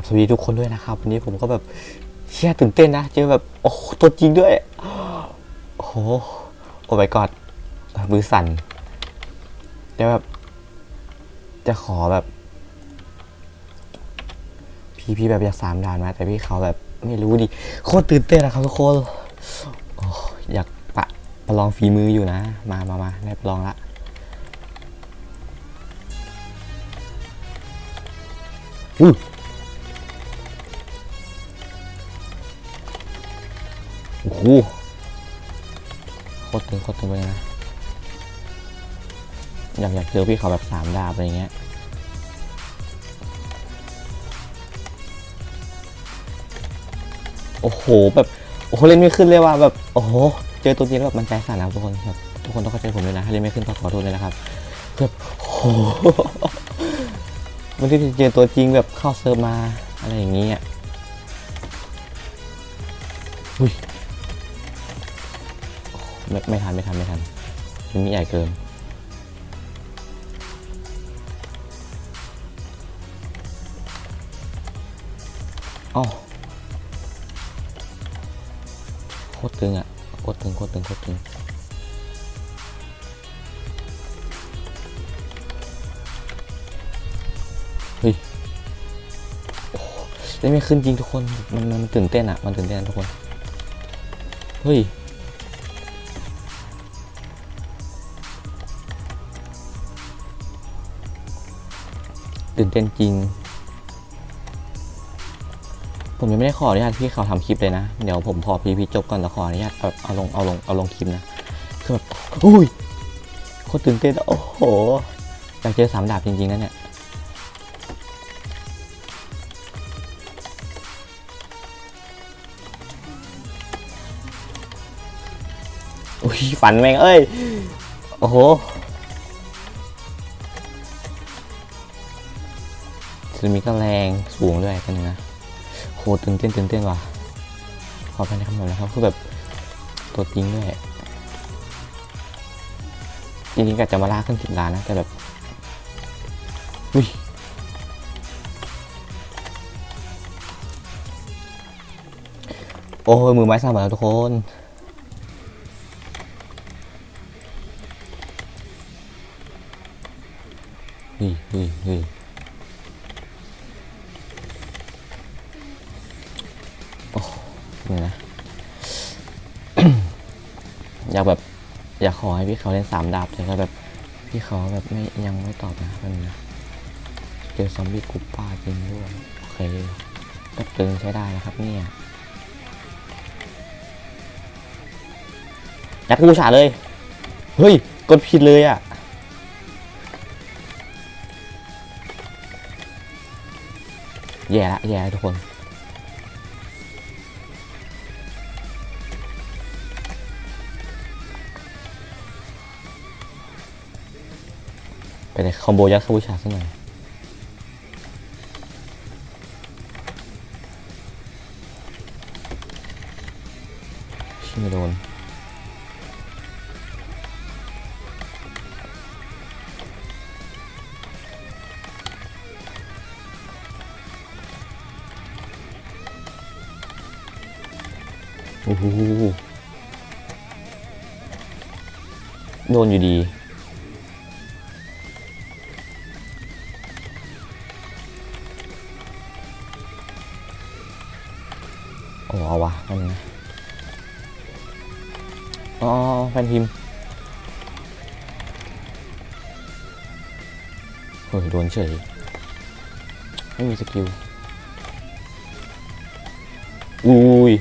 ับสวัสดีทุกคนด้วยนะครับ วันนี้ผมก็แบบเชี่ยตื่นเต้นนะ เจอแบบโอ้โหตัวจริงด้วย โอ้โหโอ้ my god มือสั่นจะแบบ จะขอแบบ พี่พี่แบบอยากสามดานมา แต่พี่เขาแบบไม่รู้ดิโคตรตื่นเต้นนะครับทุกคนโอ้อยากปะประลองฝีมืออยู่นะ มามามาได้ประลองละอุ้ โอ้โหโคตรตึงโคตรตึงไปเลยนะ อยากอยากเจอพี่เขาแบบสามดาบอะไรเงี้ยโอ้โหแบบโอ้โหเล่นไม่ขึ้นเลยว่ะแบบโอ้โหเจอตัวจริงแล้วแบบมันใจสั่นนะครับทุกคนแบบทุกคนต้องเข้าใจผมด้วยนะถ้าเล่นไม่ขึ้นต้องขอโทษเลยนะครับแบบโอ้โหมันที่เจอตัวจริงแบบเข้าเซิร์ฟมาอะไรอย่างนี้อะอุ้ย ไม่ไม่ทันไม่ทันไม่ทันมันมีใหญ่เกิน อ้าวโคตรตึงอะ โคตรตึงโคตรตึงโคตรตึงเฮ้ยโอ้ไม่ขึ้นจริงทุกคน มันมันตื่นเต้นอะ มันตื่นเต้นทุกคน เฮ้ย ตื่นเต้นจริง ผมยังไม่ได้ขออนุญาตพี่เขาทำคลิปเลยนะ เดี๋ยวผมพอพีพีจบก่อนแล้วขออนุญาตแบบเอาลงเอาลงเอาลงคลิปนะคือแบบอุ้ยโคตรตื่นเต้นโอ้โหอยากเจอสามดาบจริงๆนะเนี่ยอุ้ยฝันแม่งเอ้ย โอ้โห สึนามิก็แรงสูงด้วยกันนะโหตื่นเต้นตื่นเต้นว่ะขอภายในคำนวณนะครับคือแบบตัวจริงด้วยจริงๆก็จะมาลากขึ้นสิบล้านนะแต่แบบอุ้ยโอ้ยมือไม้สั่นหมดแล้วทุกคนเฮ้ยเฮ้ยเฮ้ย นี่นะ อยากแบบ อยากขอให้พี่เขาเล่นสามดาบแต่ก็แบบพี่เขาแบบไม่ยังไม่ตอบนะมันนะเจอซอมบี้กุปป้าจริงด้วย โอเคก็ตึงใช้ได้นะครับเนี่ยยัดกูฉาเลย เฮ้ย กดผิดเลยอะแย่ละแย่ละทุกคน ไปเลยคอมโบยัดเข้าบูชาซะหน่อยชิมโดนโอ้โหโดนอยู่ดี นทีมเฮ้ยโดนเฉย ไม่มีสกิล อุ้ย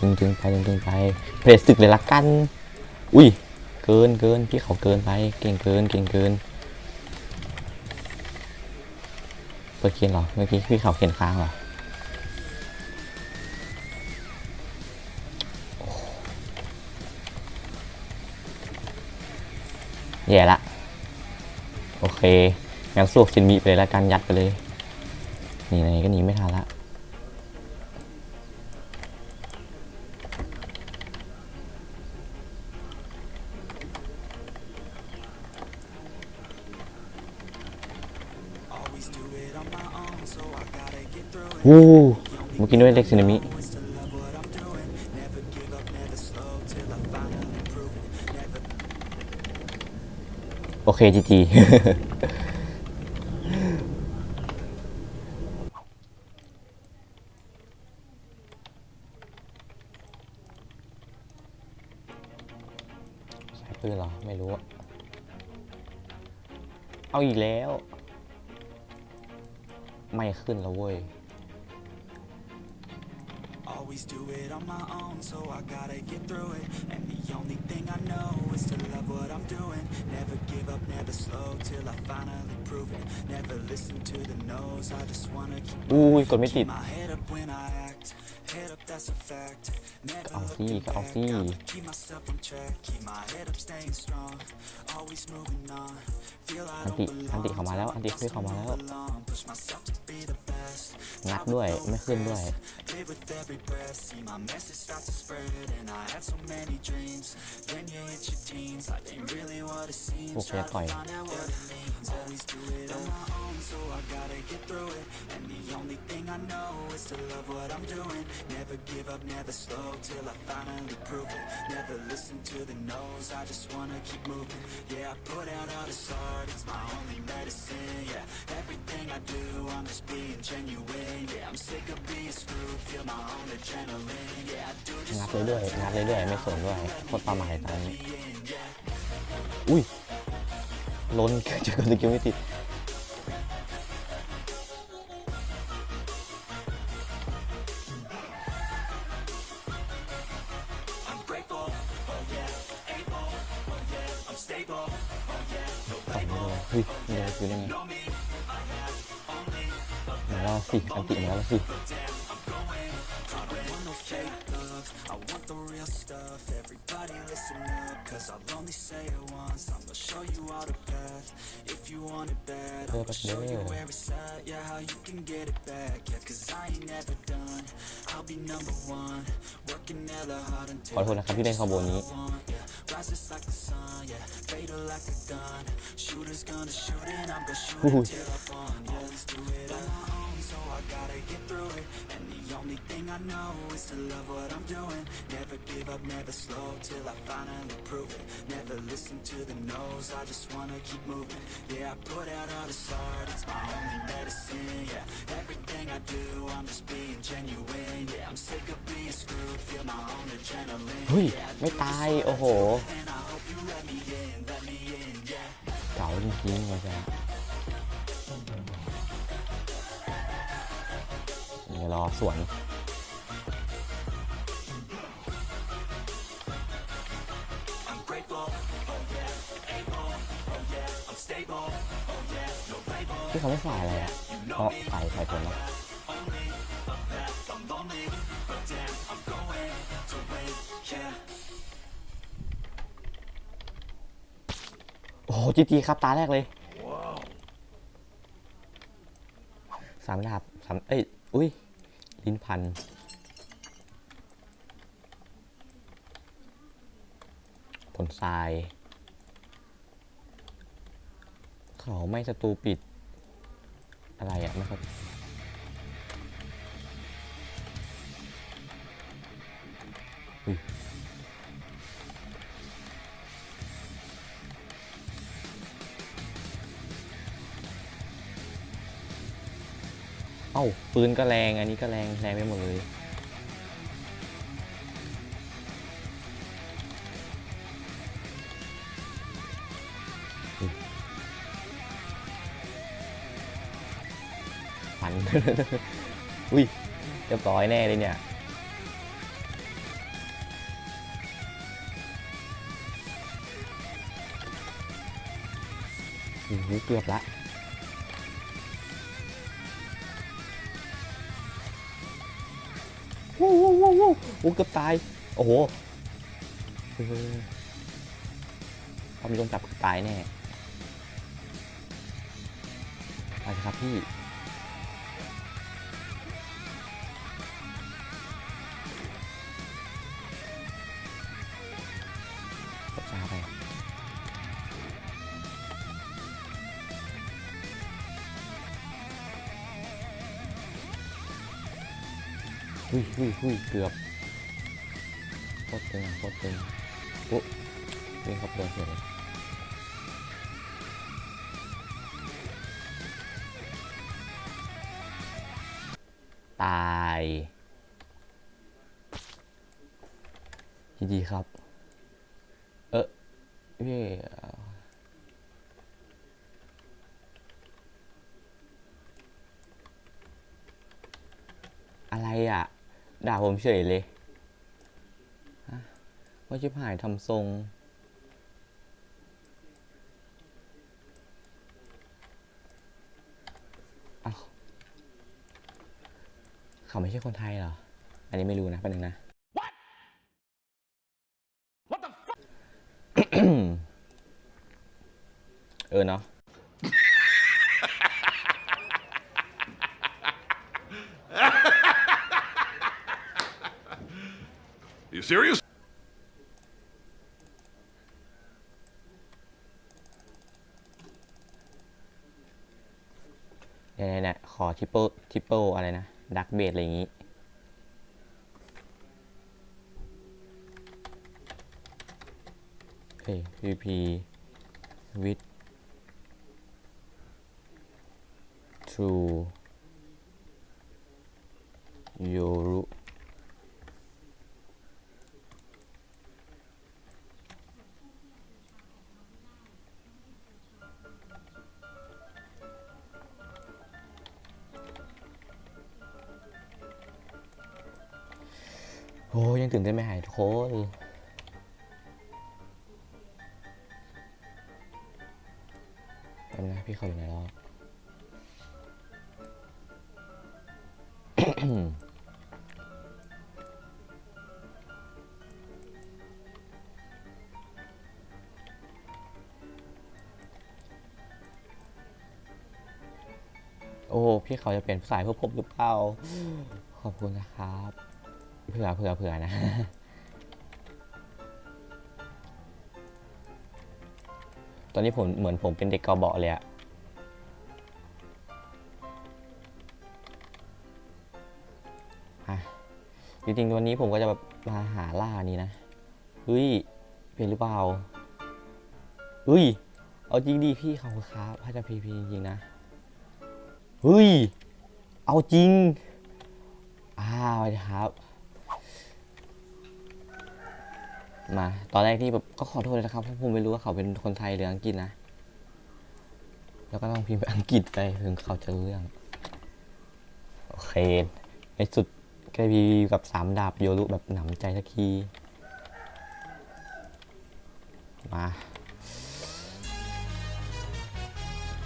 ตึงๆไปตึงตึงๆไปเพลสึกเลยละกัน อุ้ย เกินเกินพี่เขาเกินไป เก่งเกินเก่งเกินเปิดเขียนหรอเมื่อกี้พี่เขาเขียนค้างหรอแย่ละ โอเคงั้นสู้ชินมีไปเลยละกันยัดไปเลยหนีไหนก็หนีไม่ทันละ วู้เมื่อกี้ด้วยเล็กสึนามิโอเคจีจี till I find. It. Never listen to the no's, I just wanna keep อุ้ยกดไม่ติด my head up when I act. Head up, that's a fact. Never เอาสิ looking ก็เอา back, สิ I'ma keep myself on track. Keep my head up, staying strong. Always moving on. Feel I อัน don't ติ belong. อันติเข้ามาแล้ว อันติขึ้นเข้ามาแล้ว belong. Push myself to be the best. งัดด้วย ไม่ขึ้นด้วย Live with every breath, see my message start to spread And I had so many dreams Then you hit your teens, life ain't really what it seems โอเค Try to ต่อย find out what it means Always do it on my own, so I gotta get through it And the only thing I know is to love what I'm doing Never give up, never slow, till I finally prove it Never listen to the no's, I just wanna keep moving Yeah, I put out all this art, it's my only medicine Yeah, everything I do, I'm just being genuine Yeah, I'm sick of being screwed, feel my own adrenaline Yeah, I do งัด just เรื่อยๆงัดเรื่อยๆไม่สนด้วยโคตรประมาทตอนนี้ อุ้ยล้น เจะกดสกิลไม่ติด อ until โทษนะ thing I know is to love what I'm doing. Never give up, never slow till I finally prove it. Never listen to the no's, I just wanna keep moving. Yeah, I put out all this art, it's my only medicine. Yeah, everything I do, I'm just being genuine. Yeah, I'm sick of being screwed, feel my own adrenaline. เฮ้ย Yeah, I ไม่ตาย โอ้โห and I hope you let me in, let me in, yeah. เก๋าจริงๆเลยจ้ะเดี๋ยวรอสวน ที่เขาไม่ใส่อะไรอะเพราะใส่ใส่ผลแล้วโอ้โหจีจีครับ ตาแรกเลยสามดาบสามเอ้ย อุ้ย ลิ้นพัน ผลทราย เขาไม่ศัตรูปิด อะไรอะไม่ครับเอ้าปืนก็แรง อันนี้ก็แรง แรงไปหมดเลย พัน อุ้ยเรียบร้อยแน่เลยเนี่ย โอ้โหเกือบละว้วว้วว้วว้วโอ้เกือบตาย โอ้โหเออพอมีโดนจับตายแน่ไปครับพี่ หุ้ยหุ้ยเกือบโคตรเต็มโคตรเต็มปุ๊บเล่นครับเดินเสร็จเลยตายดีๆครับ เออเว้ะไรอะ ด่าผมเฉยเลยฮะว่าชิบหายทำทรงอ้าวเขาไม่ใช่คนไทยเหรอ อันนี้ไม่รู้นะแป๊บนึงนะเออเนาะ serious? เนี่ยเนี่ยเนี่ยขอทิปเปิลทิปเปิลอะไรนะ ดักเบดอะไรอย่างงี้ เฮ้ย VP with true yoru โอ้ยังตื่นเต้นไม่หายทุกคนแป๊บนะพี่เขาอยู่ไหนแล้วโอ้ พี่เขาจะเปลี่ยนสายเพื่อผมหรือเปล่า ขอบคุณนะครับ เผื่อเผื่อเผื่อนะ ตอนนี้ผมเหมือนผมเป็นเด็กกอเบาะเลยอะจริงๆวันนี้ผมก็จะแบบมาหาล่านี่นะ เฮ้ย เป็นหรือเปล่า เฮ้ย เอาจริงดิพี่เขาครับถ้าจะพีพีจริงๆนะ เฮ้ย เอาจริง อ้าวครับ มา ตอนแรกที่แบบก็ขอโทษเลยนะครับเพราะผมไม่รู้ว่าเขาเป็นคนไทยหรืออังกฤษนะ แล้วก็ต้องพิมพ์อังกฤษไปถึงเขาจะรู้เรื่อง โอเค ในสุดก็พีกับสามดาบโยรุแบบหนำใจสักที มา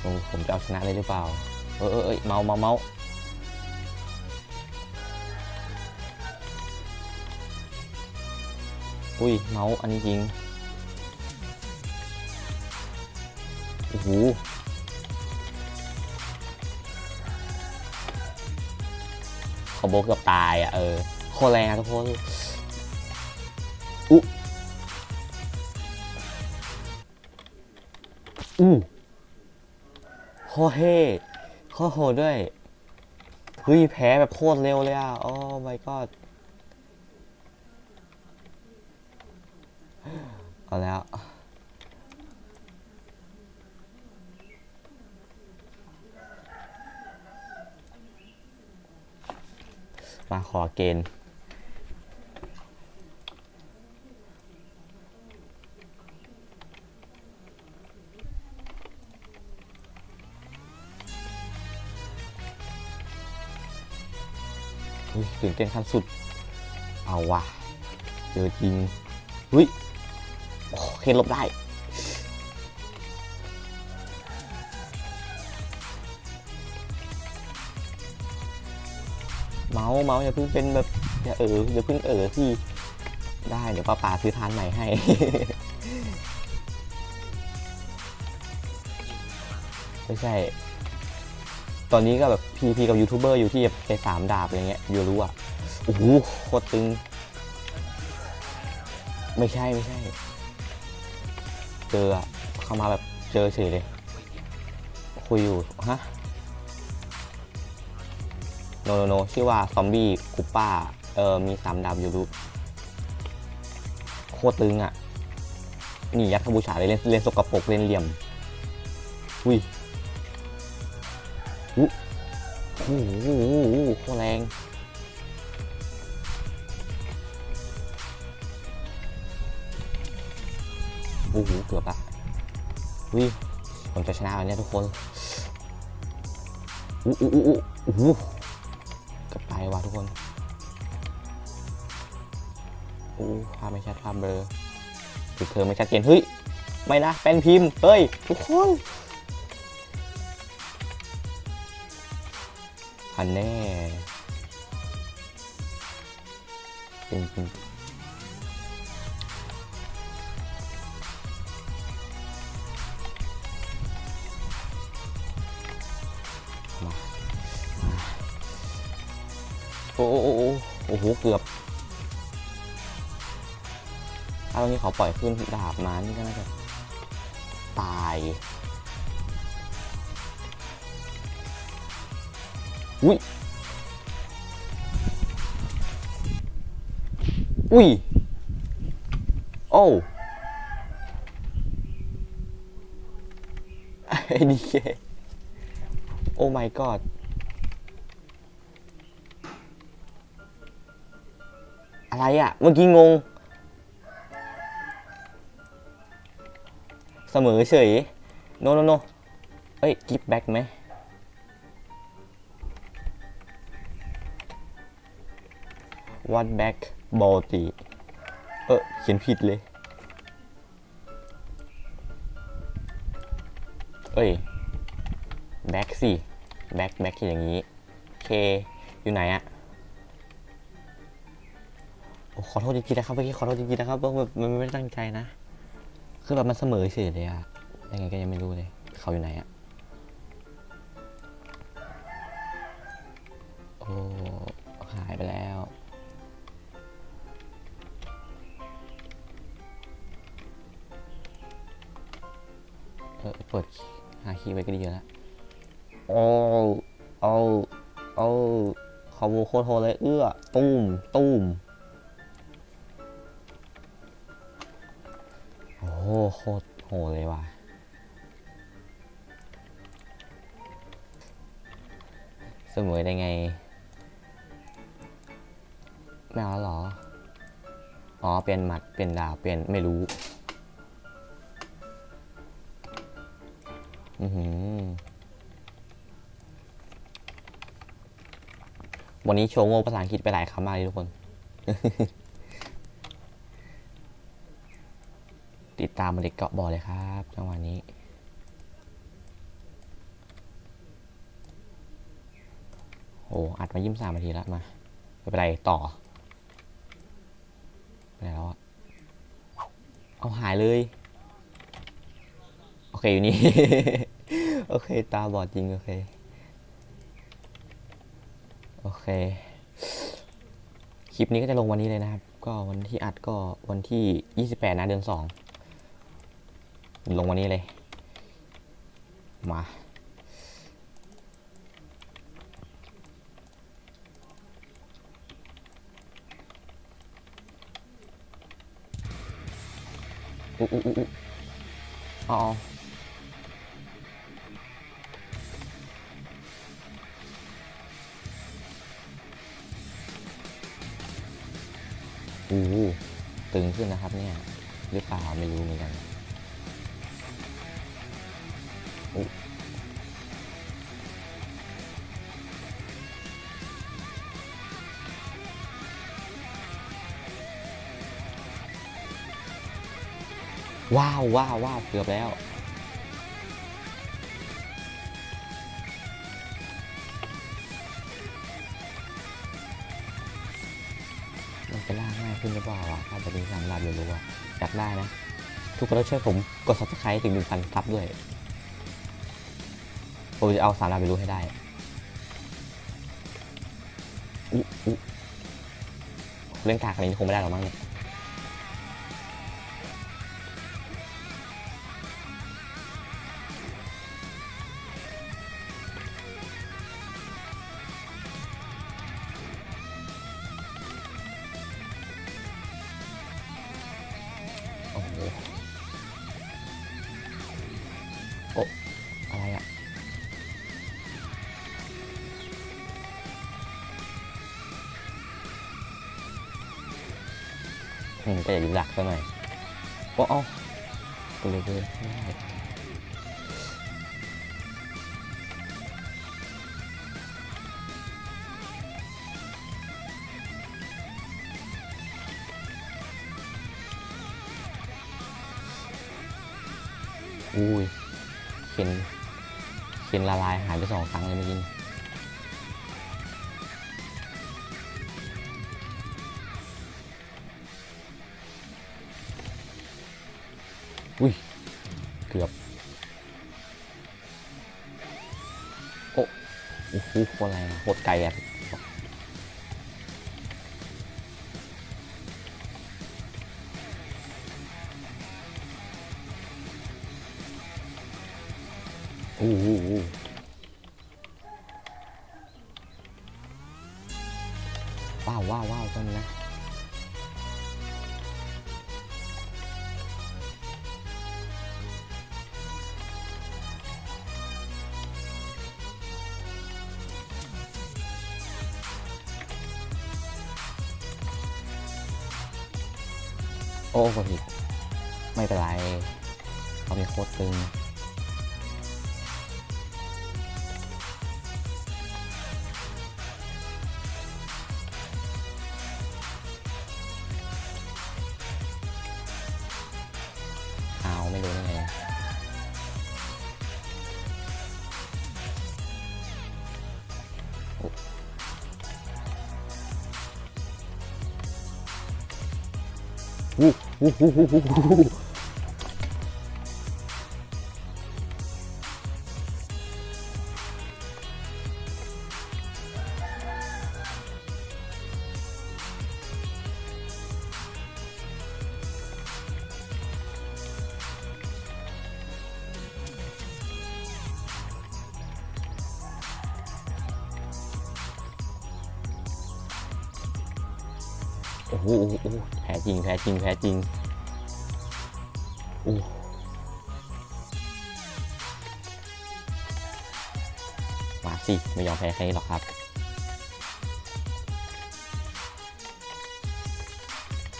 ผมผมจะเอาชนะเลยหรือเปล่า เออเออเอยเมาเมาเมา อุ้ย เมาส์อันนี้จริง โอ้โห ขอโบกกือบตายอะ เออ โคแรงทุกคนอุ๊อู้โคเท่โคโหดด้วยเฮ้ยแพ้แบบโคตรเร็วเลยอะ โอ้ my god อาแล้ว มาขอเกณฑ์ตื่นเต้นขั้นสุด เอาวะ เจอจริงเฮ้ย โอเคลบได้เมาส์เมาส์อย่าเพิ่งเป็นแบบอย่าเอออย่าเพิ่งเออที่ได้เดี๋ยวป้าป๋าซื้อทานใหม่ให้ ไม่ใช่ ตอนนี้ก็แบบพีพีกับยูทูบเบอร์อยู่ที่ไปสามดาบอะไรเงี้ยอยูรู้อะโอ้โหโคตรตึง ไม่ใช่ไม่ใช่ เจอเข้ามาแบบเจอเฉยเลย คุยอยู่ฮะโนโนโนชื่อว่าซอมบี้คูป้าเออมีสามดาวอยู่รูโคตรตึงอะ นี่ยัดขบูชาเลยเล่นเล่นสกปรกเล่นเหลี่ยม อุ้ยอู้โอ้โคตรแรง โอ้โหเกือบอะวิผมจะชนะวเนี่ยทุกคนอู้อู้อู้อู้โอ้โหเกือบตายว่ะทุกคนอู้ภาพไม่ชัดภาพเบลอคือเธอไม่ชัดเจนเฮ้ย ไม่นะเป็นพิมพ์ เฮ้ย ทุกคนพันแน่จริงจริง อ้โอ้โอ้โอ้โหเกือบถ้าตรงนี้เขาปล่อยขึ้นดาบมานี่ก็น่าจะตายอุ้ยอุ้ยโอ้ไอ้ดีเคโอ้ my god อะไรอะเมื่อกี้งง เสมอเฉย โนโนโนเอ้ยกิฟแบ็กไหมวัดแบ็กบอลตีเออเขียนผิดเลย เอ้ยแบ็กสิแบ็กแบ็กอย่างนี้ เค อยู่ไหนอะ ขอโทษจริงๆนะครับเมื่อกี้ขอโทษจริงๆนะครับเพราะว่ามันไม่ได้ตั้งใจนะ คือแบบมันเสมอเฉยเลยอะยังไงก็ยังไม่รู้เลย เขาอยู่ไหนอะโอ้หายไปแล้ว เออเปิดหาคีย์ไว้ก็ดีแล้วโอ้โอ้โอ้ขอบูโคตรโหเลยเอื้อ ตุ้มตุ้ม โหโคตรโหเลยว่ะ เสมอได้ไง ไม่เอาหรอ อ๋อ เปลี่ยนหมัด เปลี่ยนดาบเปลี่ยนไม่รู้ อือหือ วันนี้โชว์โง่ภาษาอังกฤษไปหลายคำมากเลยทุกคน ติดตามมาเด็กเกาะบอลเลยครับจังหวะนี้โอ้อัดมายิ้มสามนาทีแล้วมาไม่เป็นไรต่อไปไหนแล้วอะเอาหายเลย โอเคอยู่นี่ โอเค ตาบอดจริง โอเค โอเค คลิปนี้ก็จะลงวันนี้เลยนะครับ ก็วันที่อัดก็วันที่ 28 นะเดือน 2 ลงวันนี้เลย มา อุ๊อุ๊อุ๊อุ๊อ๋ออู้หูตึงขึ้นนะครับเนี่ยหรือเปล่าไม่รู้เหมือนกัน ว้าวว้าวว้าวเกือบแล้ว มันจะล่าง่ายขึ้นหรือเปล่าอะถ้าจะมีสามดาบเร็วๆอะอยากได้นะ ทุกคนต้องช่วยผมกด subscribe ถึงหนึ่งพันซับด้วย ผมจะเอาสามดาบไปรู้ให้ได้อุ๊อุ๊เล่นกากอะไรนี้คงไม่ได้หรอกมั้งเนี่ย อืมแต่อย่าดักซะหน่อยโอ้เอ้าตัวเล็กเลยอุ้ยเข็นเข็นละลายหายไปสองครั้งเลยเมื่อกี้ อ้โคตรแรงโคตรไกลอะโอ้โหว้าวว้าวว้าวกันนะ อ้กดผิดไม่เป็นไรเขามีโคตรตึงเอาไม่รู้ได้ไงโอ้ วู้วู้วู้วู้วู้วู้ จริงแพ้จริงมาสิ ไม่ยอมแพ้ใครหรอกครับ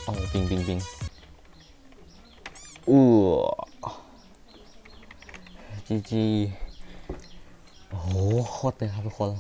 โอ้ปิงปิงปิงอู้จีจีโอ้โหโคตรเลยครับทุกคน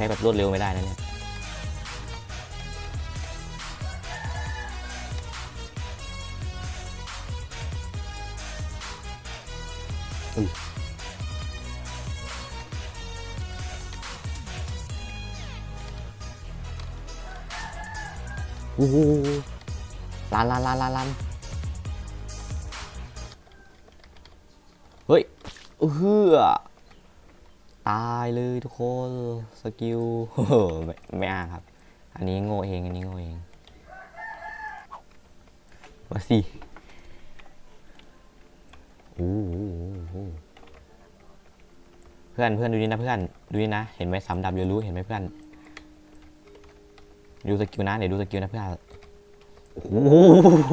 จะแพ้แบบรวดเร็วไม่ได้นะเนี่ยอุ้ยโอ้โหลานลานลานลานลานเฮ้ยเฮือ ตายเลยทุกคนสกิลไม่ไม่อ่านครับ อันนี้โง่เอง อันนี้โง่เองมาสิโอ้โหเพื่อนเพื่อนดูนี่นะเพื่อนดูนี่นะเห็นไหมสามดับเรียนรู้เห็นไหมเพื่อนดูสกิลนะเดี๋ยวดูสกิลนะเพื่อนโอ้โห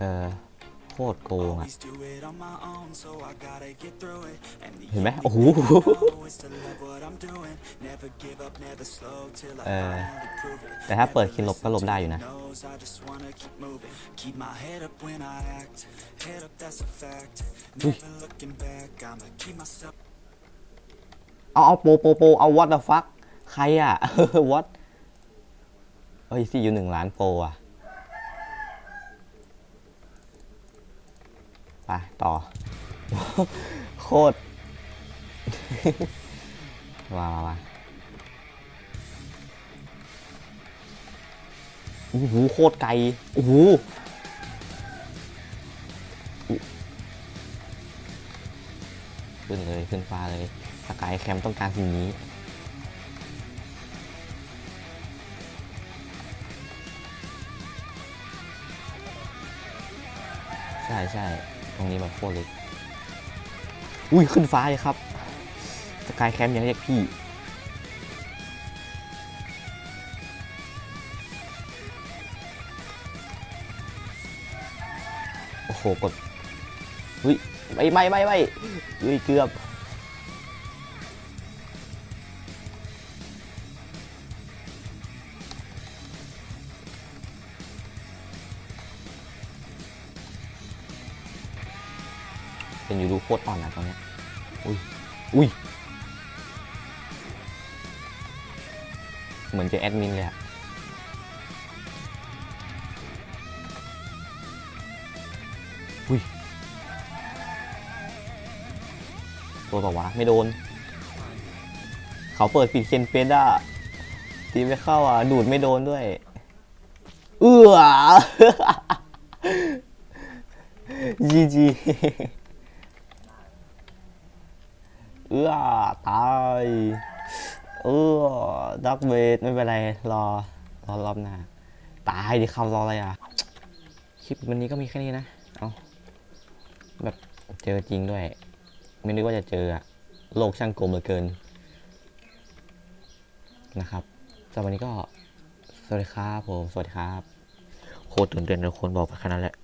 เออโคตรโกงอะ Always do it on my own, so I gotta get through it. And the เห็นไหม only โอ้โห thing I know is to love what I'm doing. Never give up, never slow till I เออ finally prove it. แต่ถ้าเปิดคินลบก็ลบได้อยู่นะ knows I just wanna keep moving. Keep my head up when I act. Head up, that's a fact. Never looking back. I'ma keep myself. เอาเอาโปรโปรโปรเอา what the fuck ใครอะ what เฮ้ยสี่อยู่หนึ่งล้านโปรอะ ไปต่อ โคตรมามามาโอ้โหโคตรไกลโอ้โหขึ้นเลยขึ้นฟ้าเลยสกายแคมต้องการสิ่งนี้ใช่ใช่ รงนี้แบบโคตรลึกอุ้ยขึ้นฟ้าเลยครับ สกายแคมยังเรียกพี่ โอ้โห กดอุ้ยไม่ไม่ไม่ไม่อุ้ยเกือบ เป็นยูรูโคตรอ่อนนะตอนเนี้ยอุ้ยอุ้ยเหมือนจะแอดมินเลยอะอุ้ยตัวต่อวะไม่โดน เขาเปิดปิดเคนเฟสอะตีไม่เข้าอะ ดูดไม่โดนด้วย เอื้อจีจี เอื้อตายเออดักเวทไม่เป็นไร รอ รอรอบหน้า ตายดิคำรออะไรอะ คลิปวันนี้ก็มีแค่นี้นะ เอาแบบเจอจริงด้วย ไม่นึกว่าจะเจออะโลกช่างโกลมเหลือเกิน นะครับสำหรับวันนี้ก็ สวัสดีครับผม สวัสดีครับ โคตรตื่นเต้นเลยคนบอกไปขนาดนั้นแหละ